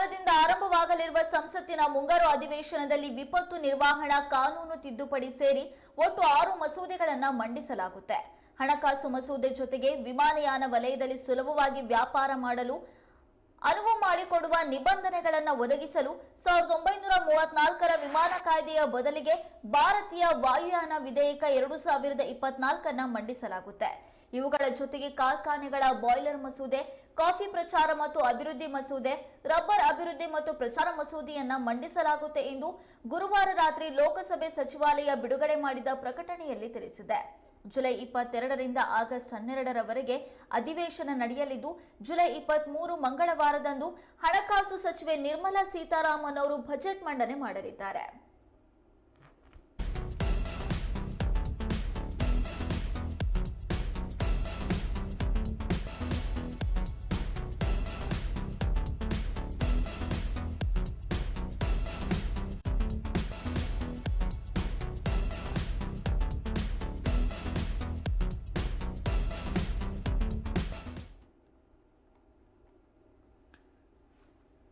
ವಾರದಿಂದ ಆರಂಭವಾಗಲಿರುವ ಸಂಸತ್ತಿನ ಮುಂಗಾರು ಅಧಿವೇಶನದಲ್ಲಿ ವಿಪತ್ತು ನಿರ್ವಹಣಾ ಕಾನೂನು ತಿದ್ದುಪಡಿ ಸೇರಿ ಒಟ್ಟು ಆರು ಮಸೂದೆಗಳನ್ನು ಮಂಡಿಸಲಾಗುತ್ತೆ. ಹಣಕಾಸು ಮಸೂದೆ ಜೊತೆಗೆ ವಿಮಾನಯಾನ ವಲಯದಲ್ಲಿ ಸುಲಭವಾಗಿ ವ್ಯಾಪಾರ ಮಾಡಲು ಅನುವು ಮಾಡಿಕೊಡುವ ನಿಬಂಧನೆಗಳನ್ನು ಒದಗಿಸಲು ಸಾವಿರದ ಒಂಬೈನೂರ ಮೂವತ್ನಾಲ್ಕರ ವಿಮಾನ ಕಾಯ್ದೆಯ ಬದಲಿಗೆ ಭಾರತೀಯ ವಾಯುಯಾನ ವಿಧೇಯಕ ಎರಡು ಸಾವಿರದ ಇಪ್ಪತ್ನಾಲ್ಕನ್ನ ಮಂಡಿಸಲಾಗುತ್ತೆ. ಇವುಗಳ ಜೊತೆಗೆ ಕಾರ್ಖಾನೆಗಳ ಬಾಯ್ಲರ್ ಮಸೂದೆ, ಕಾಫಿ ಪ್ರಚಾರ ಮತ್ತು ಅಭಿವೃದ್ಧಿ ಮಸೂದೆ, ರಬ್ಬರ್ ಅಭಿವೃದ್ಧಿ ಮತ್ತು ಪ್ರಚಾರ ಮಸೂದೆಯನ್ನ ಮಂಡಿಸಲಾಗುತ್ತೆ ಎಂದು ಗುರುವಾರ ರಾತ್ರಿ ಲೋಕಸಭೆ ಸಚಿವಾಲಯ ಬಿಡುಗಡೆ ಮಾಡಿದ ಪ್ರಕಟಣೆಯಲ್ಲಿ ತಿಳಿಸಿದೆ. ಜುಲೈ ಇಪ್ಪತ್ತೆರಡರಿಂದ ಆಗಸ್ಟ್ ಹನ್ನೆರಡರವರೆಗೆ ಅಧಿವೇಶನ ನಡೆಯಲಿದ್ದು, ಜುಲೈ ಇಪ್ಪತ್ಮೂರು ಮಂಗಳವಾರದಂದು ಹಣಕಾಸು ಸಚಿವೆ ನಿರ್ಮಲಾ ಸೀತಾರಾಮನ್ ಅವರು ಬಜೆಟ್ ಮಂಡನೆ ಮಾಡಲಿದ್ದಾರೆ.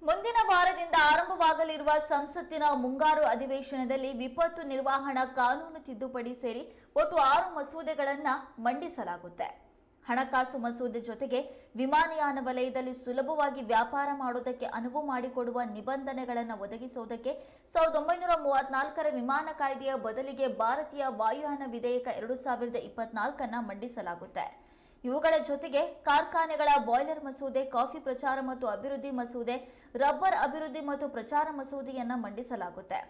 ಮುಂದಿನ ವಾರದಿಂದ ಆರಂಭವಾಗಲಿರುವ ಸಂಸತ್ತಿನ ಮುಂಗಾರು ಅಧಿವೇಶನದಲ್ಲಿ ವಿಪತ್ತು ನಿರ್ವಹಣಾ ಕಾನೂನು ತಿದ್ದುಪಡಿ ಸೇರಿ ಒಟ್ಟು ಆರು ಮಸೂದೆಗಳನ್ನು ಮಂಡಿಸಲಾಗುತ್ತೆ. ಹಣಕಾಸು ಮಸೂದೆ ಜೊತೆಗೆ ವಿಮಾನಯಾನ ವಲಯದಲ್ಲಿ ಸುಲಭವಾಗಿ ವ್ಯಾಪಾರ ಮಾಡುವುದಕ್ಕೆ ಅನುವು ಮಾಡಿಕೊಡುವ ನಿಬಂಧನೆಗಳನ್ನು ಒದಗಿಸುವುದಕ್ಕೆ ಸಾವಿರದ ಒಂಬೈನೂರ ಮೂವತ್ನಾಲ್ಕರ ವಿಮಾನ ಕಾಯ್ದೆಯ ಬದಲಿಗೆ ಭಾರತೀಯ ವಾಯುಯಾನ ವಿಧೇಯಕ ಎರಡು ಸಾವಿರದ ಇಪ್ಪತ್ನಾಲ್ಕನ್ನ ಮಂಡಿಸಲಾಗುತ್ತೆ. ಇವುಗಳ ಜೊತೆಗೆ ಕಾರ್ಖಾನೆಗಳ ಬಾಯ್ಲರ್ ಮಸೂದೆ, ಕಾಫಿ ಪ್ರಚಾರ ಮತ್ತು ಅಭಿವೃದ್ಧಿ ಮಸೂದೆ, ರಬ್ಬರ್ ಅಭಿವೃದ್ಧಿ ಮತ್ತು ಪ್ರಚಾರ ಮಸೂದೆಯನ್ನ ಮಂಡಿಸಲಾಗುತ್ತೆ.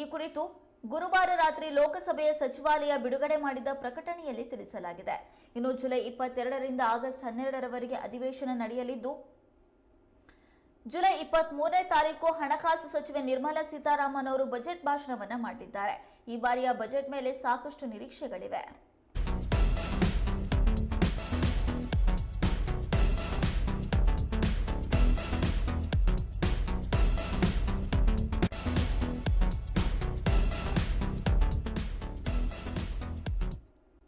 ಈ ಕುರಿತು ಗುರುವಾರ ರಾತ್ರಿ ಲೋಕಸಭೆಯ ಸಚಿವಾಲಯ ಬಿಡುಗಡೆ ಮಾಡಿದ ಪ್ರಕಟಣೆಯಲ್ಲಿ ತಿಳಿಸಲಾಗಿದೆ. ಇನ್ನು ಜುಲೈ ಇಪ್ಪತ್ತೆರಡರಿಂದ ಆಗಸ್ಟ್ ಹನ್ನೆರಡರವರೆಗೆ ಅಧಿವೇಶನ ನಡೆಯಲಿದ್ದು, ಜುಲೈ ಇಪ್ಪತ್ತ್ ಮೂರನೇ ತಾರೀಕು ಹಣಕಾಸು ಸಚಿವೆ ನಿರ್ಮಲಾ ಸೀತಾರಾಮನ್ ಅವರು ಬಜೆಟ್ ಭಾಷಣವನ್ನ ಮಾಡಿದ್ದಾರೆ. ಈ ಬಾರಿಯ ಬಜೆಟ್ ಮೇಲೆ ಸಾಕಷ್ಟು ನಿರೀಕ್ಷೆಗಳಿವೆ.